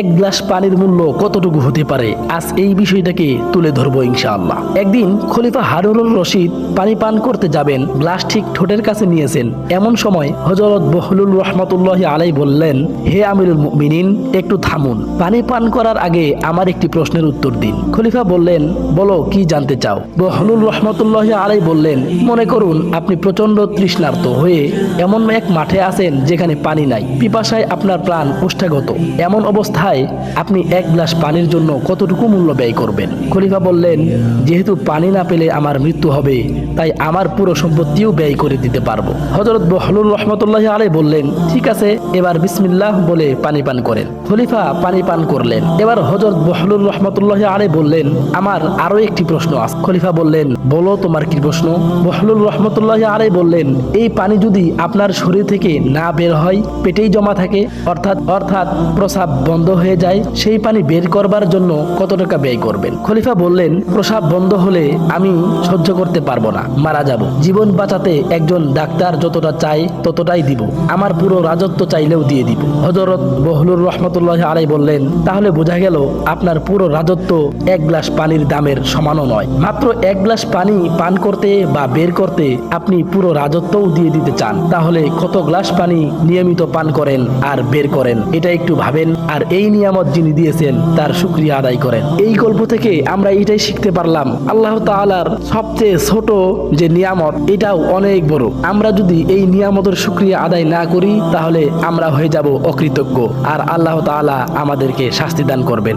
এক গ্লাস পানির মূল্য কতটুকু হতে পারে? আজ এই বিষয়টাকে তুলে ধরবো ইনশাআল্লাহ। একদিন খলিফা হারুনুর রশিদ পানি পান করতে যাবেন, গ্লাস ঠিক ঠোঁটের কাছে নিয়েছেন। এমন সময় হজরত বহলুল রহমতুল্লাহ আলাই বললেন, হে আমিরুল মুমিনিন, একটু থামুন। পানি পান করার আগে আমার একটি প্রশ্নের উত্তর দিন। খলিফা বললেন, বলো, কি জানতে চাও? বহলুল রহমতুল্লাহ আলাই বললেন, মনে করুন, আপনি প্রচণ্ড তৃষ্ণার্ত হয়ে এমন এক মাঠে আছেন যেখানে পানি নাই। পিপাসায় আপনার প্রাণ উষ্ঠাগত এমন অবস্থায় আপনি এক গ্লাস পানির জন্য কতটুকু মূল্য ব্যয় করবেন? খলিফা বললেন, যেহেতু পানি না পেলে আমার মৃত্যু হবে, তাই আমার পুরো সম্পত্তিও ব্যয় করে দিতে পারব। হজরত বহলুল রহমতুল্লাহ আলাই বললেন, ঠিক আছে, এবার বিসমিল্লাহ বলে পানি পান করেন। খলিফা পানি পান করলেন। এবার হজরত বহলুল রহমতুল্লাহ আলাই বললেন, আমার আরও একটি প্রশ্ন আছে। খলিফা বললেন, বলো, তোমার কি প্রশ্ন? বহলুল রহমতুল্লাহ আলাই বললেন, এই পানি যদি আপনার শরীর থেকে না বের হয়, পেটেই জমা থাকে, অর্থাৎ অর্থাৎ প্রসাব বন্ধ হয়ে যায়, সেই পানি বের করবার জন্য কত টাকা ব্যয় করবেন? খলিফা বললেন, প্রসাব বন্ধ হলে আমি সহ্য করতে পারব না, মারা যাব। জীবন বাঁচাতে একজন ডাক্তার যতটা চাই ততটাই দিব। আমার পুরো রাজত্ব চাইলেও দিয়ে দিব। হজরত বহলুর রহমতুল্লাহ আলাই বললেন, তাহলে বোঝা গেল আপনার পুরো রাজত্ব এক গ্লাস পানির দামের সমানও নয়। মাত্র এক গ্লাস পানি পান করতে বা বের করতে আপনি পুরো রাজত্বও দিয়ে দিতে চান। তাহলে কত গ্লাস পানি নিয়মিত পান করেন আর বের করেন, এটা একটু ভাবেন আর এই নিয়ামত যিনি দিয়েছেন, তার শুক্রিয়া আদায় করেন। এই গল্প থেকে আমরা এটাই শিখতে পারলাম, আল্লাহ তালার সবচেয়ে ছোট যে নিয়ামত, এটাও অনেক বড়। আমরা যদি এই নিয়ামতের শুক্রিয়া আদায় না করি, তাহলে আমরা হয়ে যাব অকৃতজ্ঞ। আর আল্লাহ তালা আমাদেরকে শাস্তি দান করবেন।